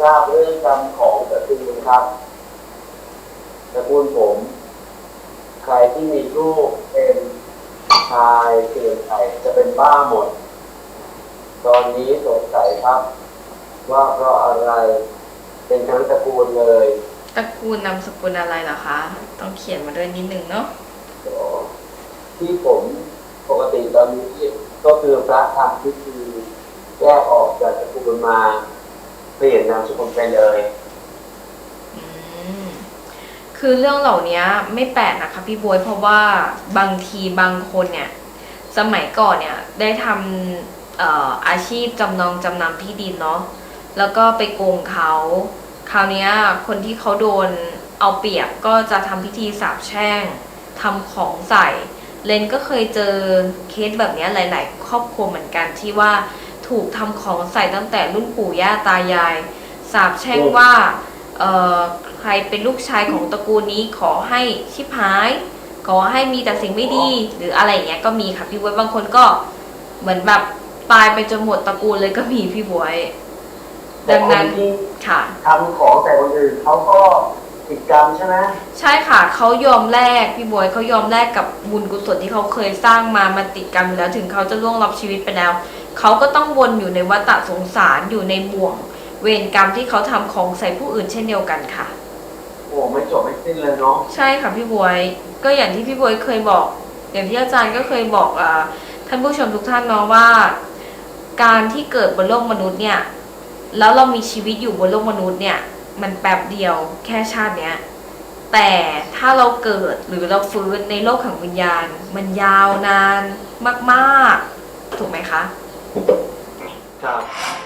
ทราบเรื่องกรรมของตระกูลครับตระกูลผม ใครที่มีลูกเป็นชายเกินไปจะเป็นบ้าหมด ตอนนี้สงสัยครับ ว่าเพราะอะไรเป็นทั้งตระกูลเลยตระกูลนามสกุลอะไรเหรอคะ ต้องเขียนมาด้วยนิดนึงเนาะที่ผมปกติตอนนี้ก็คือพระทำพิธีแยกออกจากตระกูลมา เปลี่ยนนามสกุลไปเลย อืมคือเรื่องเหล่านี้ไม่แปลกนะคะพี่บวยเพราะว่าบางทีบางคนเนี่ย สมัยก่อนเนี่ยได้ทำเอ่ออาชีพจำนองจำนำที่ดินเนาะแล้วก็ไปโกงเขาคราวเนี้ยคนที่เขาโดนเอาเปรียบก็จะทำพิธีสาบแช่งทำของใส่ เลนก็เคยเจอเคสแบบเนี้ยหลาย ๆ ครอบครัวเหมือนกันที่ว่า ถูกทำของใส่ตั้งแต่รุ่นปู่ย่าตายาย สาบแช่งว่าเอ่อใครเป็นลูกชายของตระกูลนี้ขอให้ชิบหาย ขอให้มีแต่สิ่งไม่ดี หรืออะไรอย่างเงี้ยก็มีค่ะพี่บวยบางคนก็เหมือนแบบตายไปจนหมดตระกูลเลยก็มีพี่บวยแต่ดังคนนั้นที่ค่ะทำของใส่คนอื่นเขาก็ผิดกรรมใช่ไหมใช่ค่ะเขายอมแลกพี่บวยเขายอมแลกกับบุญกุศลที่เขาเคยสร้างมามันติดกันอยู่แล้วถึงเขาจะล่วงลับชีวิตไปแล้ว เขาก็ต้องวนอยู่ในวัฏสงสารอยู่ในบ่วง เวรกรรมที่เขาทำของใส่ผู้อื่นเช่นเดียวกันค่ะ โอ้ไม่จบไม่สิ้นเลยเนาะใช่ค่ะพี่บวย ก็อย่างที่พี่บวยเคยบอก อย่างที่อาจารย์ก็เคยบอกอาท่านผู้ชมทุกท่านเนาะว่า การที่เกิดบนโลกมนุษย์เนี่ย แล้วเรามีชีวิตอยู่บนโลกมนุษย์เนี่ย มันแป๊บเดียวแค่ชาติเนี้ยแต่ถ้าเราเกิดหรือเราฟื้นในโลกแห่งวิญญาณ มันยาวนานมาก ๆ ถูกไหมคะ ครับ